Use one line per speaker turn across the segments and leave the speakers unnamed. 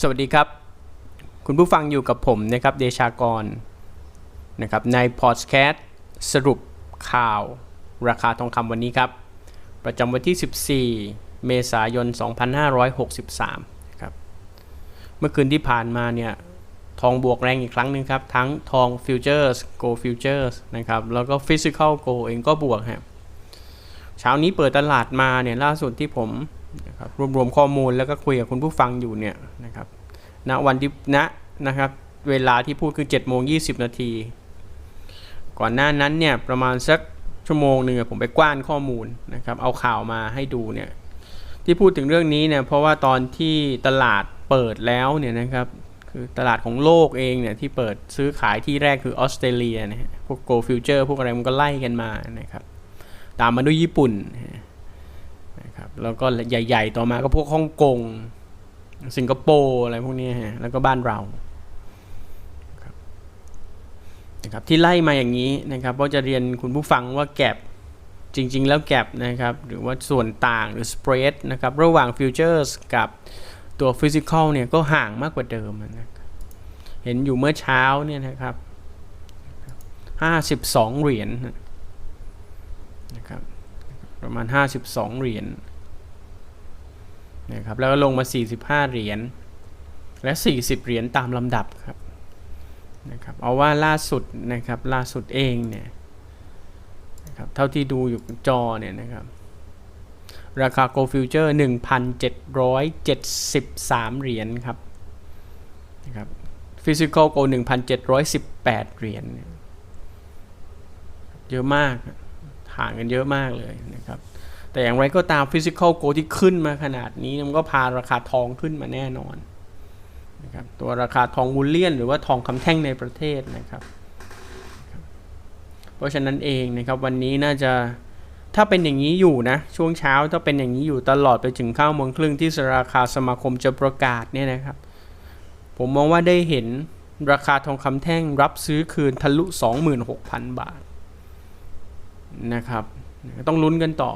สวัสดีครับ คุณผู้ฟังอยู่กับผมนะครับเดชากรนะครับในพอดแคสต์สรุปข่าวราคาทองคำวันนี้ครับ ประจำวันที่ 14 เมษายน 2563ครับเมื่อคืนที่ผ่านมาเนี่ยทองบวกแรงอีกครั้งหนึ่งครับ ทั้งทองฟิวเจอร์สโกฟิวเจอร์สนะครับแล้วก็ฟิสิก a ลโกเองก็บวกฮะเช้านี้เปิดตลาดมาเนี่ยล่าสุดที่ผม นะครับรวบรวมข้อมูลแล้วก็คุยกับคุณผู้ฟังอยู่เนี่ยนะครับณวันที่ณนะครับ เวลาที่พูดคือ7โมง20นาที ก่อนหน้านั้นเนี่ยประมาณสักชั่วโมงหนึ่งผมไปกว้านข้อมูลนะครับเอาข่าวมาให้ดูเนี่ยที่พูดถึงเรื่องนี้เนี่ยเพราะว่าตอนที่ตลาดเปิดแล้วเนี่ยนะครับคือตลาดของโลกเองเนี่ยที่เปิดซื้อขายที่แรกคือออสเตรเลียนะฮะพวกโกลฟิวเจอร์พวกอะไรมันก็ไล่กันมานะครับตามมาด้วยญี่ปุ่นนะ แล้วก็ใหญ่ ๆ ต่อมาก็พวกฮ่องกง สิงคโปร์อะไรพวกนี้ฮะ แล้วก็บ้านเรานะครับที่ไล่มาอย่างนี้นะครับก็จะเรียนคุณผู้ฟังว่าแกลบจริง ๆ แล้วแกลบนะครับหรือว่าส่วนต่างหรือสเปรดนะครับระหว่างฟิวเจอร์สกับตัวฟิสิกอลเนี่ยก็ห่างมากกว่าเดิมนะครับเห็นอยู่เมื่อเช้าเนี่ยนะครับ 52 เหรียญนะครับประมาณ 52 เหรียญ นะครับแล้วก็ลงมา 45 เหรียญและ 40 เหรียญตามลำดับครับนะครับเอาว่าล่าสุดนะครับล่าสุดเองเนี่ยนะครับเท่าที่ดูอยู่จอเนี่ยนะครับราคา Gold Future 1,773 เหรียญครับนะครับ Physical Go 1,718 เหรียญเยอะมากห่างกันเยอะมากเลยนะครับ แต่อย่างไรก็ตาม Physical Gold ที่ขึ้นมาขนาดนี้มันก็พาราคาทองขึ้นมาแน่นอนนะครับตัวราคาทองวูลเลียน หรือว่าทองคำแท่งในประเทศนะครับ เพราะฉะนั้นเองนะครับวันนี้น่าจะถ้าเป็นอย่างนี้อยู่นะ ช่วงเช้าถ้าเป็นอย่างนี้อยู่ตลอดไปถึงข้าวมงครึ่งที่ราคาสมาคมจะประกาศเนี่ยนะครับ ผมมองว่าได้เห็นราคาทองคำแท่งรับซื้อคืนทะลุ 26,000 บาทนะครับ ต้องลุ้นกันต่อ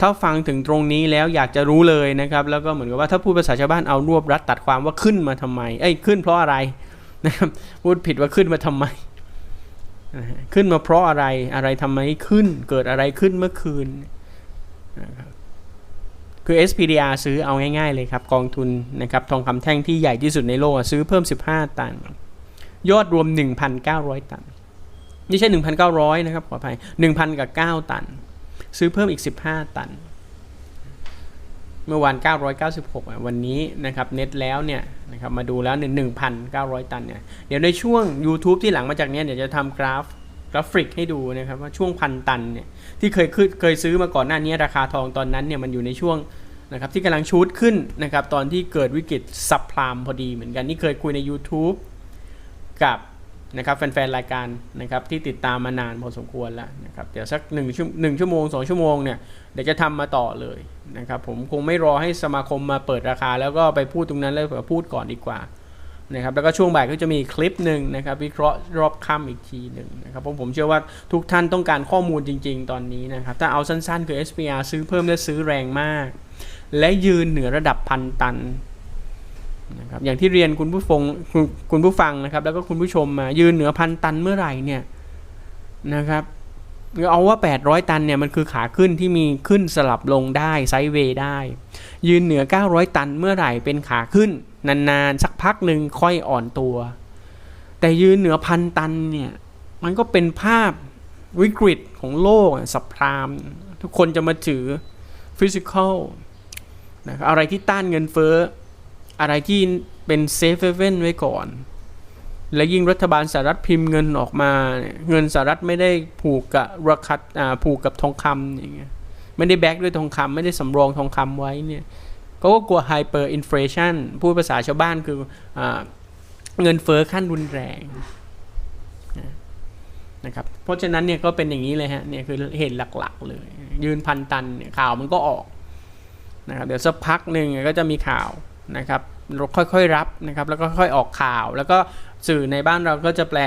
ถ้าฟังถึงตรงนี้แล้วอยากจะรู้เลยนะครับ แล้วก็เหมือนกับว่าถ้าพูดภาษาชาวบ้านเอารวบรัดตัดความว่าขึ้นมาทำไม เอ้ยขึ้นเพราะอะไรนะครับพูดผิดว่าขึ้นมาทำไม ขึ้นมาเพราะอะไรอะไรทำไมขึ้น เกิดอะไรขึ้นเมื่อคืนนะครับคือ SPDR ซื้อเอาง่ายๆเลยครับ กองทุนนะครับทองคำแท่งที่ใหญ่ที่สุดในโลกซื้อเพิ่ม 15 ตัน ยอดรวม 1,900 ตันไม่ใช่ 1,900 นะครับขออภัย1,000กับ9ตัน ซื้อเพิ่มอีก 15 ตัน เมื่อวาน 996อะวันนี้นะครับเน็ตแล้วเนี่ยนะครับมาดูแล้ว 1,900 ตันเนี่ยเดี๋ยวในช่วง YouTube ที่หลังมาจากนี้เดี๋ยวจะทำกราฟกราฟิกให้ดูนะครับว่าช่วงพันตันเนี่ยที่เคยขึ้นเคยซื้อมาก่อนหน้านี้ราคาทองตอนนั้นเนี่ยมันอยู่ในช่วงนะครับที่กำลังชูดขึ้นนะครับตอนที่เกิดวิกฤตซับพลามพอดีเหมือนกันนี่เคยคุยใน YouTube กับ นะครับแฟนๆรายการนะครับที่ติดตามมานานพอสมควรแล้วนะครับเดี๋ยวสัก1ชั่วหนึ่งชั่วโมง 2 ชั่วโมงเนี่ยเดี๋ยวจะทำมาต่อเลยนะครับผมคงไม่รอให้สมาคมมาเปิดราคา แล้วก็ไปพูดตรงนั้นแล้วเผื่อพูดก่อนดีกว่านะครับแล้วก็ช่วงบ่ายก็จะมีคลิปหนึ่งนะครับวิเคราะห์รอบค่ำอีกทีหนึ่งนะครับผมผมเชื่อว่าทุกท่านต้องการข้อมูลจริง ๆ ตอนนี้นะครับถ้าเอาสั้นๆ คือ SPR ซื้อเพิ่มและซื้อแรงมาก และยืนเหนือระดับพันตัน นะครับอย่างที่เรียนคุณผู้ฟังคุณคุณผู้ฟังนะครับ แล้วก็คุณผู้ชมมายืนเหนือพันตันเมื่อไหร่เนี่ยนะครับเอาว่า 800 ตันเนี่ยมันคือขาขึ้นที่มีขึ้นสลับลงได้ไซด์เวย์ได้ ยืนเหนือ 900 ตันเมื่อไหร่เป็นขาขึ้น นานๆ สักพักหนึ่งค่อยอ่อนตัว แต่ยืนเหนือพันตันเนี่ยมันก็เป็นภาพวิกฤตของโลกสัพพราม ทุกคนจะมาถือฟิสิกอลนะอะไรที่ต้านเงินเฟ้อ อะไรที่เป็นเซฟเว่นไว้ก่อน และยิ่งรัฐบาลสหรัฐพิมพ์เงินออกมาเงินสหรัฐไม่ได้ผูกกับราคาผูกกับทองคำอย่างเงี้ยไม่ได้แบ็กด้วยทองคำไม่ได้สำรองทองคำไว้เนี่ยก็กลัวไฮเปอร์อินฟลชันพูดภาษาชาวบ้านคืออเงินเฟอ้อขั้นรุนแรงนะครับ เพราะฉะนั้นเนี่ยก็เป็นอย่างนี้เลยฮะ เนี่ยคือเหตุหลักๆเลย ยืนพันตันข่าวมันก็ออกนะครับ เดี๋ยวสักพักหนึ่งก็จะมีข่าวนะครับ ค่อยๆรับนะครับแล้วก็ค่อยออกข่าว แล้วก็สื่อในบ้านเราก็จะแปล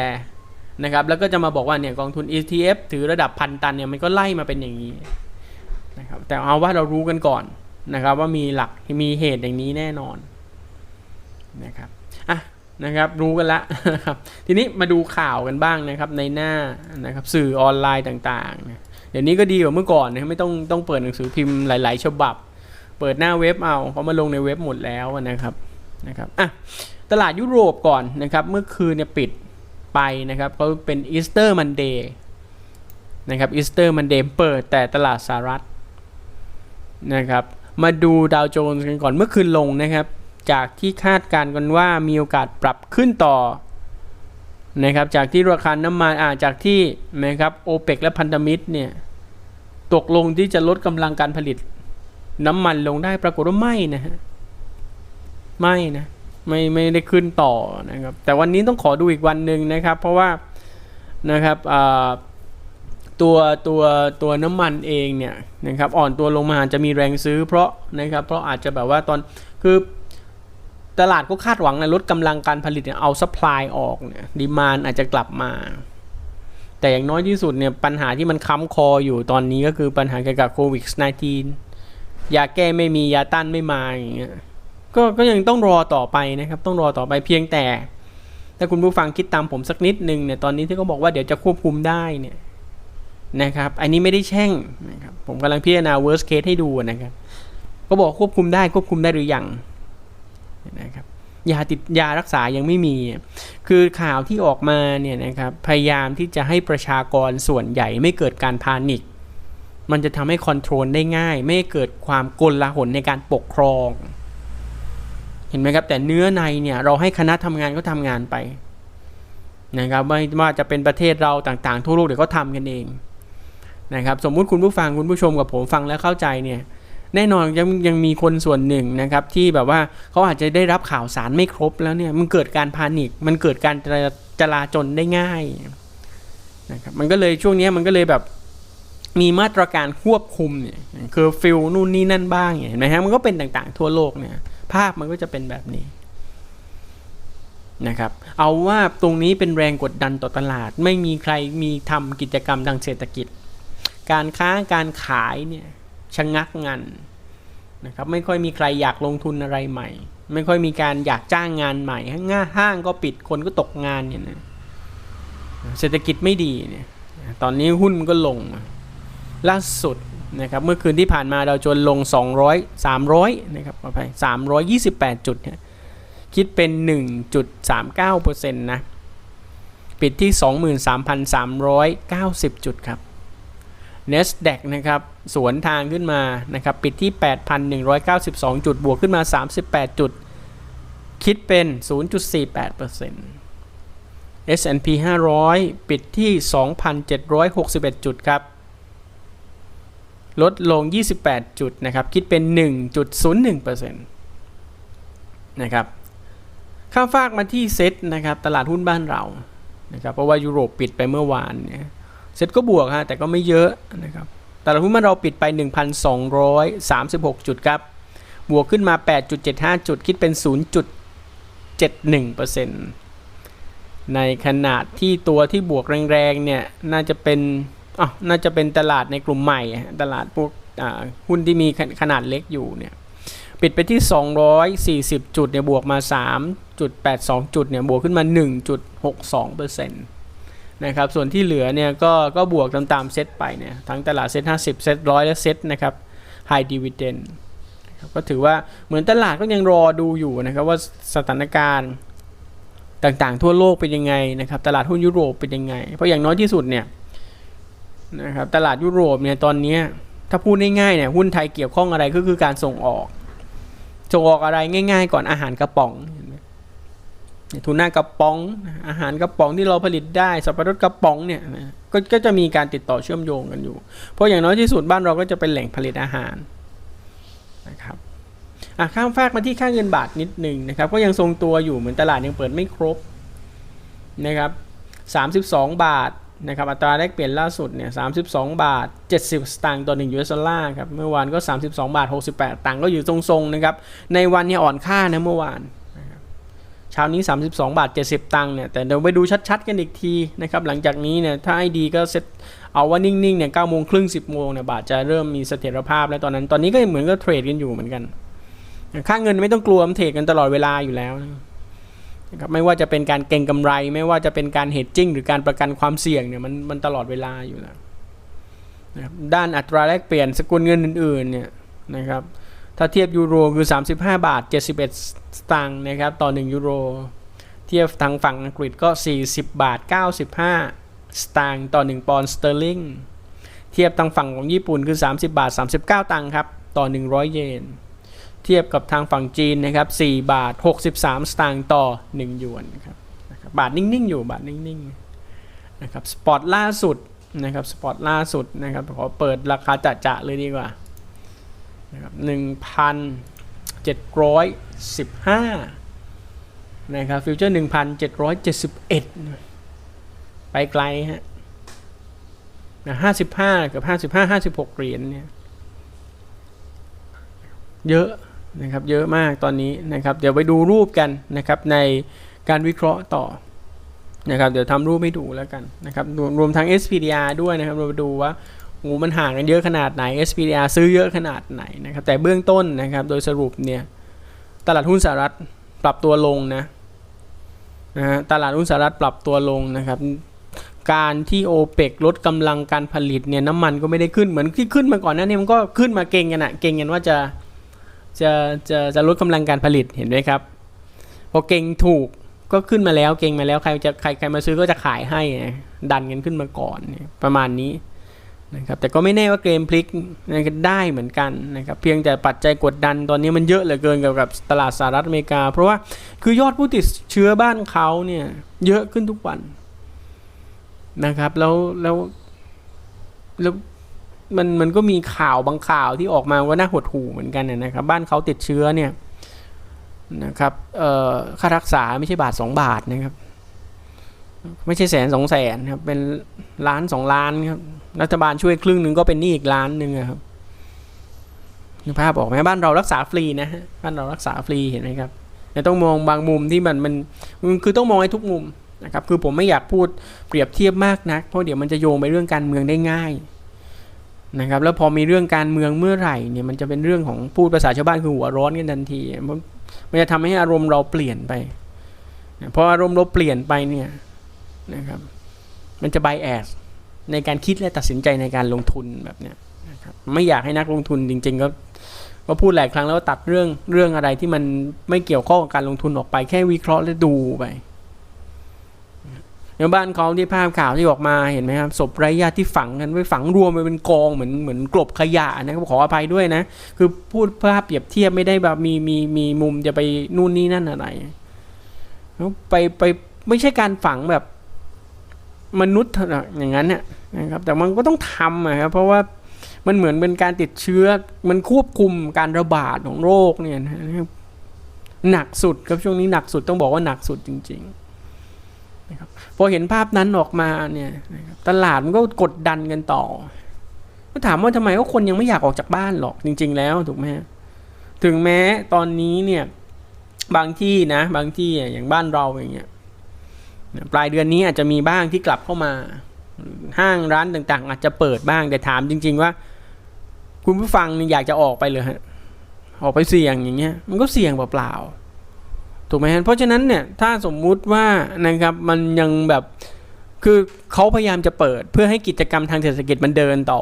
นะครับแล้วก็จะมาบอกว่าเนี่ยกองทุน ETF ถือระดับพันตันเนี่ยมันก็ไล่มาเป็นอย่างนี้นะครับแต่เอาว่าเรารู้กันก่อนนะครับว่ามีหลักมีเหตุอย่างนี้แน่นอนนะครับอะนะครับรู้กันละครับทีนี้มาดูข่าวกันบ้างนะครับในหน้านะครับสื่อออนไลน์ต่างๆเนี่ยเดี๋ยวนี้ก็ดีกว่าเมื่อก่อนนะไม่ต้องต้องเปิดหนังสือพิมพ์หลาย ๆ ฉบับ เปิดหน้าเว็บเอาเขามาลงในเว็บหมดแล้วนะครับ นะครับอะตลาดยุโรปก่อนนะครับ เมื่อคืนเนี่ยปิดไปนะครับเขาเป็นอีสเตอร์มันเดย์นะครับอีสเตอร์มันเดย์เปิดแต่ตลาดสหรัฐนะครับมาดูดาวโจนส์กันก่อนเมื่อคืนลงนะครับ จากที่คาดการณ์กันว่ามีโอกาสปรับขึ้นต่อนะครับจากที่ราคาน้ำมันอ่าจากที่นะครับโอเปกและพันธมิตรเนี่ยตกลงที่จะลดกำลังการผลิตน้ำมันลงได้ปรากฏว่าไม่นะฮะ ไม่นะไม่ไม่ได้ขึ้นต่อนะครับ แต่วันนี้ต้องขอดูอีกวันหนึ่งนะครับ เพราะว่านะครับตัวตัวตัวน้ำมันเองเนี่ยนะครับอ่อนตัวลงมาอาจจะมีแรงซื้อ เพราะนะครับเพราะอาจจะแบบว่าตอนคือตลาดก็คาดหวังในลดกำลังการผลิตเนี่ยเอาซัพพลายออกเนี่ยดีมานอาจจะกลับมา แต่อย่างน้อยที่สุดเนี่ยปัญหาที่มันค้ำคออยู่ตอนนี้ก็คือปัญหาเกี่ยวกับโควิด -19 ยาแก้ไม่มียาต้านไม่มาอย่างเงี้ย ก็ก็ยังต้องรอต่อไปนะครับ ต้องรอต่อไปเพียงแต่ถ้าคุณผู้ฟังคิดตามผมสักนิดหนึ่งเนี่ยตอนนี้ที่เขาบอกว่าเดี๋ยวจะควบคุมได้เนี่ยนะครับ อันนี้ไม่ได้แช่งนะครับผมกำลังพิจารณา worst case ให้ดูนะครับก็บอกควบคุมได้ควบคุมได้หรือยังนะครับยาติดยารักษายังไม่มี คือข่าวที่ออกมาเนี่ยนะครับพยายามที่จะให้ประชากรส่วนใหญ่ไม่เกิดการพานิกมันจะทำให้คอนโทรลได้ง่าย ไม่เกิดความกลาหลในการปกครอง เห็นไหมครับแต่เนื้อในเนี่ยเราให้คณะทำงานก็ทำงานไปนะครับไม่ว่าจะเป็นประเทศเราต่างๆ ทั่วโลกเดี๋ยวก็ทำกันเองนะครับสมมุติคุณผู้ฟังคุณผู้ชมกับผมฟังแล้วเข้าใจเนี่ยแน่นอนยังยังมีคนส่วนหนึ่งนะครับที่แบบว่าเขาอาจจะได้รับข่าวสารไม่ครบแล้วเนี่ยมันเกิดการพานิกมันเกิดการจลาจลได้ง่ายนะครับมันก็เลยช่วงนี้มันก็เลยแบบมีมาตรการควบคุมเนี่ยคือฟิลนู่นนี่นั่นบ้างเห็นไหมฮะมันก็เป็นต่างๆทั่วโลกเนี่ย ภาพมันก็จะเป็นแบบนี้นะครับ เอาว่าตรงนี้เป็นแรงกดดันต่อตลาด ไม่มีใครมีทำกิจกรรมทางเศรษฐกิจ การค้าการขายเนี่ยชะงงักงานนะครับ ไม่ค่อยมีใครอยากลงทุนอะไรใหม่ ไม่ค่อยมีการอยากจ้างงานใหม่ห้างห้างก็ปิดคนก็ตกงานเนี่ยนะเศรษฐกิจไม่ดีเนี่ย ตอนนี้หุ้นมันก็ลงล่าสุด นะครับเมื่อคืนที่ผ่านมาเราจนลง 200 300นะครับขออภัย328 จุดเนี่ยคิดเป็น 1.39%นะปิดที่ 23,390 จุดครับ NASDAQ นะครับสวนทางขึ้นมานะครับปิดที่ 8,192 จุดบวกขึ้นมา 38 จุด คิดเป็น 0.48% S&P 500 ปิดที่ 2,761 จุดครับ ลดลง 28 จุดนะครับ คิดเป็น 1.01%นะครับ ข้ามฟากมาที่เซ็ตนะครับ ตลาดหุ้นบ้านเรานะครับเพราะว่ายุโรปปิดไปเมื่อวานเนี่ยเซ็ตก็บวกฮะแต่ก็ไม่เยอะนะครับตลาดหุ้นบ้านเราปิดไป 1,236 จุดครับ บวกขึ้นมา 8.75 จุดคิดเป็น 0.71%ในขณะที่ตัวที่บวกแรงๆเนี่ยน่าจะเป็น อ๋อน่าจะเป็นตลาดในกลุ่มใหม่ ตลาดพวกหุ้นที่มีขนาดเล็กอยู่เนี่ยปิดไปที่ 240 จุดเนี่ยบวกมา 3.82 จุดเนี่ยบวกขึ้นมา 1.62%นะครับส่วนที่เหลือเนี่ยก็ก็บวกตามตามเซตไปเนี่ยทั้งตลาดเซต50 เซตร้อยและเซตนะครับไฮดีเวเดนก็ถือว่าเหมือนตลาดก็ยังรอดูอยู่นะครับว่าสถานการณ์ต่างๆ ทั่วโลกเป็นยังไงนะครับตลาดหุ้นยุโรปเป็นยังไง เพราะอย่างน้อยที่สุดเนี่ย นะครับตลาดยุโรปเนี่ยตอนนี้ถ้าพูดง่ายๆเนี่ยหุ้นไทยเกี่ยวข้องอะไรก็คือการส่งออกส่งออกอะไรง่าย ๆ ก่อนอาหารกระป๋องทูน่ากระป๋อง อาหารกระป๋องที่เราผลิตได้สับปะรดกระป๋องเนี่ยกก็จะมีการติดต่อเชื่อมโยงกันอยู่ เพราะอย่างน้อยที่สุดบ้านเราก็จะเป็นแหล่งผลิตอาหารนะครับข้ามฟากมาที่ค่าเงินบาทนิดหนึ่งนะครับ ก็ยังทรงตัวอยู่เหมือนตลาดยังเปิดไม่ครบนะครับ32 บาท นะครับอัตราแลกเปลี่ยนล่าสุดเนี่ย32 บาท 70 สตางค์ต่อ1 US ดอลลาร์ครับเมื่อวานก็ 32 บาท 68 ตังค์ก็อยู่ทรงๆนะครับในวันนี้อ่อนค่านะเมื่อวานเช้านี้ 32 บาท 70 ตังค์เนี่ยแต่เดี๋ยวไปดูชัดๆกันอีกทีนะครับหลังจากนี้เนี่ยถ้าให้ดีก็เซ็ตเอาว่านิ่งๆเนี่ย9โมงครึ่ง 10 โมงเนี่ยบาทจะเริ่มมีเสถียรภาพ แล้วตอนนั้นตอนนี้ก็เหมือนก็เทรดกันอยู่เหมือนกัน ค่าเงินไม่ต้องกลัวมันเทรดกันตลอดเวลาอยู่แล้วนะ ครับไม่ว่าจะเป็นการเก็งกำไร ไม่ว่าจะเป็นการเฮดจิ้งหรือการประกันความเสี่ยงเนี่ยมันมันตลอดเวลาอยู่แล้วนะครับด้านอัตราแลกเปลี่ยนสกุลเงินอื่นๆเนี่ยนะครับถ้าเทียบยูโรคือ 35 บาท 71 สตางค์นะครับต่อ 1 ยูโร เทียบทางฝั่งอังกฤษก็ 40 บาท 95 สตางค์ต่อ 1 ปอนด์สเตอร์ลิงเทียบทางฝั่งของญี่ปุ่นคือ 30 บาท 39 ตังค์ครับต่อ 100 เยน เทียบกับทางฝั่งจีนนะครับ4บาท 63 สตางค์ต่อ 1 หยวนครับบาทนิ่ง ๆ อยู่บาทนิ่ง ๆ นะครับ สปอตล่าสุดนะครับสปอตล่าสุดนะครับขอเปิดราคาจะๆเลยดีกว่านะครับ1,715นะครับฟิวเจอร์1,771ไปไกลฮะนะ55กับ55 56เหรียญเนี่ยเยอะ นะครับเยอะมากตอนนี้นะครับ เดี๋ยวไปดูรูปกันนะครับในการวิเคราะห์ต่อนะครับเดี๋ยวทำรูปให้ดูแล้วกันนะครับรวมรวมทั้ง SPDR ด้วยนะครับเราไปดูว่าโอ้มันห่างกันเยอะขนาดไหน SPDR ซื้อเยอะขนาดไหนนะครับแต่เบื้องต้นนะครับโดยสรุปเนี่ยตลาดหุ้นสหรัฐปรับตัวลงนะนะฮะตลาดหุ้นสหรัฐปรับตัวลงนะครับการที่โอเปกลดกำลังการผลิตเนี่ยน้ำมันก็ไม่ได้ขึ้นเหมือนที่ขึ้นมาก่อนหน้านี้มันก็ขึ้นมาเก่งกันอะเก่งกันว่าจะ จะจะจะลดกำลังการผลิตเห็นไหมครับพอเก่งถูกก็ขึ้นมาแล้วเก่งมาแล้วใครจะใครใครมาซื้อก็จะขายให้ดันกันขึ้นมาก่อนประมาณนี้นะครับแต่ก็ไม่แน่ว่าเกมพลิกได้เหมือนกันนะครับเพียงแต่ปัจจัยกดดันตอนนี้มันเยอะเหลือเกินเกี่ยวกับตลาดสหรัฐอเมริกา เพราะว่าคือยอดผู้ติดเชื้อบ้านเขาเนี่ยเยอะขึ้นทุกวันนะครับแล้วแล้วแล้ว มันมันก็มีข่าวบางข่าวที่ออกมาว่าน่าหดหู่เหมือนกันนะครับ บ้านเขาติดเชื้อเนี่ยนะครับเอ่อค่ารักษาไม่ใช่บาทสองบาทนะครับ ไม่ใช่แสนสองแสนครับเป็นล้านสองล้านครับรัฐบาลช่วยครึ่งหนึ่งก็เป็นหนี้อีกล้านหนึ่งครับนึกภาพออกไหมบ้านเรารักษาฟรีนะฮะบ้านเรารักษาฟรีเห็นไหมครับแต่ต้องมองบางมุมที่มันมันมันคือต้องมองให้ทุกมุมนะครับคือผมไม่อยากพูดเปรียบเทียบมากนักเพราะเดี๋ยวมันจะโยงไปเรื่องการเมืองได้ง่าย นะครับแล้วพอมีเรื่องการเมืองเมื่อไหร่เนี่ยมันจะเป็นเรื่องของพูดภาษาชาวบ้านคือหัวร้อนกันทันทีมันจะทำให้อารมณ์เราเปลี่ยนไปพออารมณ์เราเปลี่ยนไปเนี่ยนะครับมันจะไบแอสในการคิดและตัดสินใจในการลงทุนแบบเนี้ยนะครับไม่อยากให้นักลงทุนจริง ๆ ก็ก็พูดหลายครั้งแล้วตัดเรื่องเรื่องอะไรที่มันไม่เกี่ยวข้องกับการลงทุนออกไปแค่วิเคราะห์และดูไป ในบ้านเขาที่ภาพข่าวที่ออกมาเห็นไหมครับศพไร้ญาติที่ฝังกันไว้ฝังรวมไปเป็นกองเหมือนเหมือนกลบขยะนะครับขออภัยด้วยนะ คือพูดภาพเปรียบเทียบไม่ได้แบบมีมีมีมุมจะไปนู่นนี่นั่นอะไรไปไปไม่ใช่การฝังแบบมนุษย์อย่างนั้นเนี่ยนะครับ แต่มันก็ต้องทำนะครับเพราะว่ามันเหมือนเป็นการติดเชื้อ มันควบคุมการระบาดของโรคเนี่ยนะครับหนักสุดครับช่วงนี้หนักสุดต้องบอกว่าหนักสุดจริง ๆ นะครับพอเห็นภาพนั้นออกมาเนี่ยตลาดมันก็กดดันกันต่อก็ถามว่าทำไมก็คนยังไม่อยากออกจากบ้านหรอกจริง ๆ แล้วถูกไหมถึงแม้ตอนนี้เนี่ยบางที่นะ บางที่อย่างบ้านเราอย่างเงี้ยปลายเดือนนี้อาจจะมีบ้างที่กลับเข้ามา ห้างร้านต่างๆ อาจจะเปิดบ้างแต่ถามจริง ๆ ว่า คุณผู้ฟังอยากจะออกไปเลยฮะออกไปเสี่ยงอย่างเงี้ย มันก็เสี่ยงเปล่าๆ ถูกไหมฮะเพราะฉะนั้นเนี่ยถ้าสมมุติว่านะครับมันยังแบบคือเขาพยายามจะเปิดเพื่อให้กิจกรรมทางเศรษฐกิจมันเดินต่อ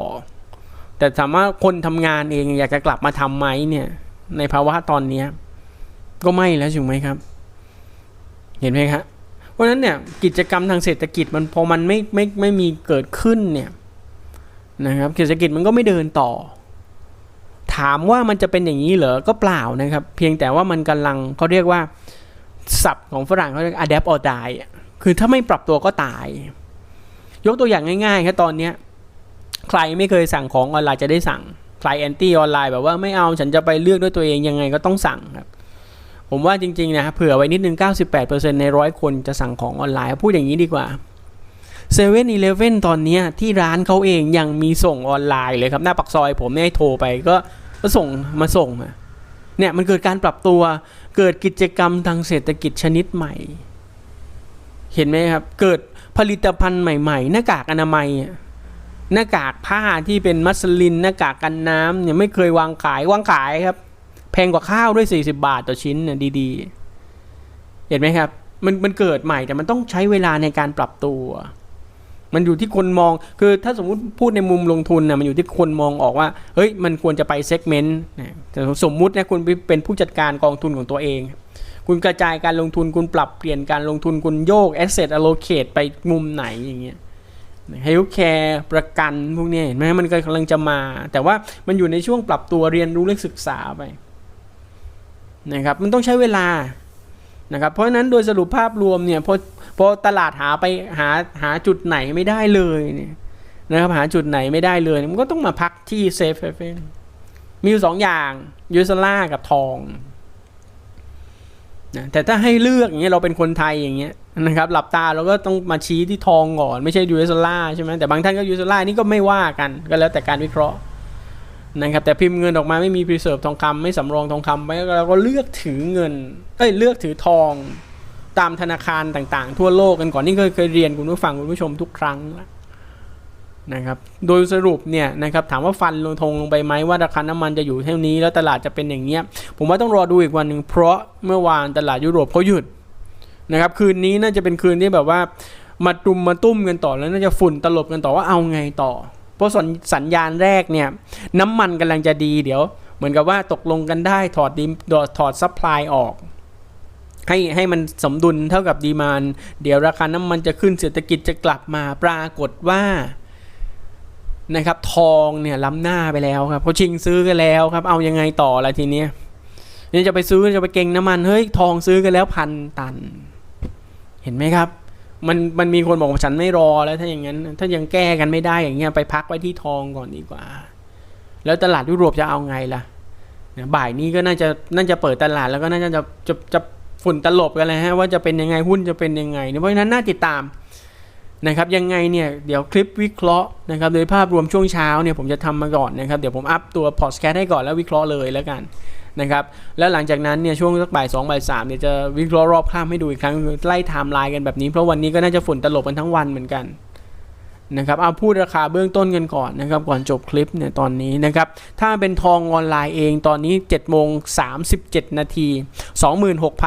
แต่ถามว่าคนทำงานเองอยากจะกลับมาทำไหมเนี่ย ในภาวะตอนเนี้ก็ไม่แล้วถูกไหมครับ เห็นไหมครับเพราะฉะนั้นเนี่ยกิจกรรมทางเศรษฐกิจมันพอมันไม่ไม่ไม่มีเกิดขึ้นเนี่ยนะครับเศรษฐกิจมันก็ไม่เดินต่อ ถามว่ามันจะเป็นอย่างนี้เหรอก็เปล่านะครับ เพียงแต่ว่ามันกำลังเขาเรียกว่า ศัพท์ของฝรั่งเขาเรียก adapt or die คือถ้าไม่ปรับตัวก็ตาย ยกตัวอย่างง่ายๆครับตอนเนี้ยใครไม่เคยสั่งของออนไลน์จะได้สั่งใครแอนตี้ออนไลน์แบบว่าไม่เอาฉันจะไปเลือกด้วยตัวเองยังไงก็ต้องสั่งครับ ผมว่าจริงๆนะเผื่อไว้นิดนึง 98%ในร้อยคนจะสั่งของออนไลน์พูดอย่างนี้ดีกว่าเซเว่นอีเลฟเว่นตอนนี้ที่ร้านเขาเองยังมีส่งออนไลน์เลยครับ หน้าปักซอยผมเนี่ยให้โทรไปก็ก็ส่งมาส่งมา เนี่ยมันเกิดการปรับตัวเกิดกิจกรรมทางเศรษฐกิจชนิดใหม่ เห็นไหมครับ เกิดผลิตภัณฑ์ใหม่ๆ หน้ากากอนามัยหน้ากากผ้าที่เป็นมัสลิน หน้ากากกันน้ำเนี่ยไม่เคยวางขายวางขายครับ แพงกว่าข้าวด้วย 40 บาทต่อชิ้นเนี่ยดีๆ เห็นไหมครับ มันมันเกิดใหม่แต่มันต้องใช้เวลาในการปรับตัว มันอยู่ที่คนมอง คือถ้าสมมุติพูดในมุมลงทุนนะมันอยู่ที่คนมองออกว่า เฮ้ย มันควรจะไปเซกเมนต์นะแต่สมมุตินะคุณเป็นผู้จัดการกองทุนของตัวเอง คุณกระจายการลงทุน คุณปรับเปลี่ยนการลงทุน คุณโยก asset allocate ไปมุมไหนอย่างเงี้ยเฮลท์แคร์ประกันพวกนี้เห็นไหมมันกำลังจะมา แต่ว่ามันอยู่ในช่วงปรับตัวเรียนรู้และศึกษาไปนะครับ มันต้องใช้เวลานะครับ เพราะฉะนั้นโดยสรุปภาพรวมเนี่ยพอ พอตลาดหาไปหาหาจุดไหนไม่ได้เลยเนี่ยนะครับหาจุดไหนไม่ได้เลย มันก็ต้องมาพักที่เซฟเฟนมีอยู่สองอย่างยูซล่ากับทองนะแต่ถ้าให้เลือกอย่างเงี้ยเราเป็นคนไทยอย่างเงี้ยนะครับ หลับตาเราก็ต้องมาชี้ที่ทองก่อน ไม่ใช่ยูเอสล่าใช่ไหมแต่บางท่านก็ยูเอสล่านี่ก็ไม่ว่ากันก็แล้วแต่การวิเคราะห์นะครับแต่พิมพ์เงินออกมาไม่มี preserve ทองคำไม่สำรองทองคำไว้เราก็เลือกถือเงิน เอ้ยเลือกถือทอง ตามธนาคารต่างๆ ทั่วโลกกันก่อนนี่เคยเคยเรียนคุณผู้ฟังคุณผู้ชมทุกครั้งนะครับ โดยสรุปเนี่ยนะครับถามว่าฟันลงทงลงไปไหมว่าราคาน้ำมันจะอยู่เท่านี้แล้วตลาดจะเป็นอย่างเงี้ย ผมว่าต้องรอดูอีกวันหนึ่งเพราะเมื่อวานตลาดยุโรปเขาหยุดนะครับคืนนี้น่าจะเป็นคืนที่แบบว่ามาตุมมาตุ้มกันต่อแล้วน่าจะฝุ่นตลบกันต่อว่าเอาไงต่อ เพราะสัญญาณแรกเนี่ยน้ำมันกำลังจะดีเดี๋ยว เหมือนกับว่าตกลงกันได้ถอดดีถอดซัพพลายออก ให้ให้มันสมดุลเท่ากับดีมานเดี๋ยวราคาน้ำมันจะขึ้นเศรษฐกิจจะกลับมาปรากฏว่านะครับทองเนี่ยล้ำหน้าไปแล้วครับเขาชิงซื้อกันแล้วครับ เอายังไงต่อละทีเนี้ยนี่จะไปซื้อจะไปเก่งน้ำมันเฮ้ยทองซื้อกันแล้วพันตัน เห็นไหมครับ มันมันมีคนบอกว่าฉันไม่รอแล้วถ้าอย่างนั้น ถ้ายังแก้กันไม่ได้อย่างเงี้ยไปพักไว้ที่ทองก่อนดีกว่า แล้วตลาดยุโรปจะเอาไงล่ะบ่ายนี้ก็น่าจะน่าจะเปิดตลาดแล้วก็น่าจะจะจะจะ ฝุ่นตลบกันเลยฮะว่าจะเป็นยังไงหุ้นจะเป็นยังไงเพราะฉะนั้นน่าติดตามนะครับยังไงเนี่ยเดี๋ยวคลิปวิเคราะห์นะครับโดยภาพรวมช่วงเช้าเนี่ยผมจะทำมาก่อนนะครับเดี๋ยวผมอัพตัวพอร์ตแคสให้ก่อนแล้ววิเคราะห์เลยแล้วกันนะครับแล้วหลังจากนั้นเนี่ยช่วงสักบ่ายสองบ่ายสามเนี่ยจะวิเคราะห์รอบข้ามให้ดูอีกครั้งไล่ไทม์ไลน์กันแบบนี้เพราะวันนี้ก็น่าจะฝุ่นตลบกันทั้งวันเหมือนกัน นะครับเอาพูดราคาเบื้องต้นกันก่อนนะครับก่อนจบคลิปเนี่ยตอนนี้นะครับถ้าเป็นทองออนไลน์เองตอนนี้7โมง37 นาที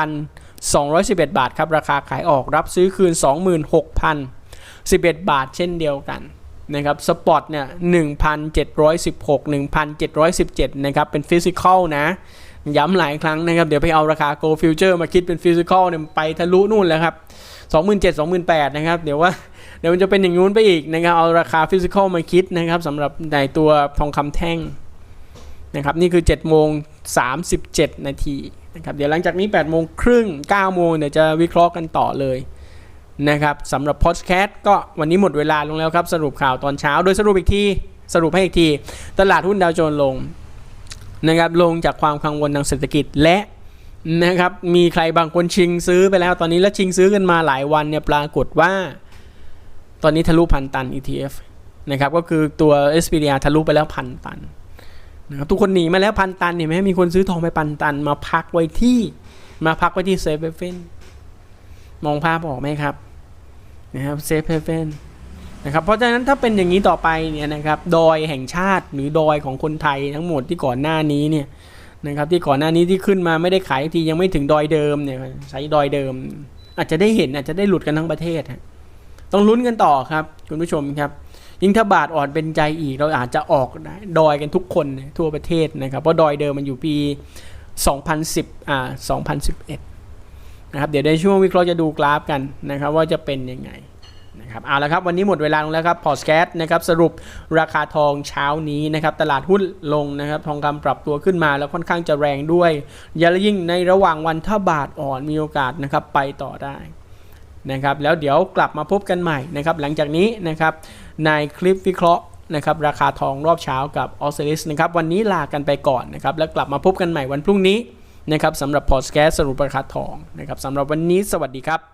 26,211 บาทครับราคาขายออกรับซื้อคืน 26,011 บาทเช่นเดียวกันนะครับสปอตเนี่ย1,716 1,717 นะครับเป็นฟิสิกอลนะ ย้ำหลายครั้งนะครับ เดี๋ยวไปเอาราคา Go Future มาคิดเป็นฟิสิกอลเนี่ยไปทะลุนู่นแล้วครับ27,000 28,000นะครับ เดี๋ยวว่าเดี๋ยวมันจะเป็นอย่างนู้นไปอีกนะครับ เอาราคาฟิสิกอลมาคิดนะครับสำหรับในตัวทองคำแท่งนะครับ นี่คือ7โมง37 นาทีนะครับ เดี๋ยวหลังจากนี้8โมงครึ่ง9โมงเดี๋ยวจะวิเคราะห์กันต่อเลยนะครับสำหรับพอดแคสต์ก็วันนี้หมดเวลาลงแล้วครับ สรุปข่าวตอนเช้า โดยสรุปอีกที สรุปให้อีกที ตลาดหุ้นดาวโจนส์ลง นะครับลงจากความกังวลทางเศรษฐกิจและนะครับมีใครบางคนชิงซื้อไปแล้วตอนนี้แล้วชิงซื้อกันมาหลายวันเนี่ยปรากฏว่า ตอนนี้ทะลุพันตัน ETF นะครับก็คือตัว SPDR ทะลุไปแล้วพันตันนะครับทุกคนหนีมาแล้วพันตันเห็นไหมมีคนซื้อทองไปพันตัน มาพักไว้ที่มาพักไว้ที่เซฟเฟนมองภาพออกไหมครับนะครับเซฟเฮเฟน นะครับเพราะฉะนั้นถ้าเป็นอย่างนี้ต่อไปเนี่ยนะครับดอยแห่งชาติหรือดอยของคนไทยทั้งหมดที่ก่อนหน้านี้เนี่ยนะครับที่ก่อนหน้านี้ที่ขึ้นมาไม่ได้ขายทียังไม่ถึงดอยเดิมเนี่ยใช้ดอยเดิม อาจจะได้เห็นอาจจะได้หลุดกันทั้งประเทศฮะต้องลุ้นกันต่อครับคุณผู้ชมครับ ยิ่งถ้าบาทอ่อนเป็นใจอีกเราอาจจะออกดอยกันทุกคนทั่วประเทศนะครับเพราะดอยเดิมมันอยู่ปี 2010อ่า2011นะครับเดี๋ยวในช่วงวิเคราะห์จะดูกราฟกันนะครับว่าจะเป็นยังไง นะครับเอาละครับวันนี้หมดเวลาลงแล้วครับพอสแคสนะครับสรุปราคาทองเช้านี้นะครับตลาดหุ้นลงนะครับทองคำปรับตัวขึ้นมาแล้วค่อนข้างจะแรงด้วยอย่ายิ่งในระหว่างวันถ้าบาทอ่อนมีโอกาสนะครับไปต่อได้นะครับแล้วเดี๋ยวกลับมาพบกันใหม่นะครับหลังจากนี้นะครับในคลิปวิเคราะห์นะครับราคาทองรอบเช้ากับออสเตรเลียนะครับวันนี้ลากันไปก่อนนะครับแล้วกลับมาพบกันใหม่วันพรุ่งนี้นะครับสำหรับพอดแคสสรุปราคาทองนะครับสำหรับวันนี้สวัสดีครับ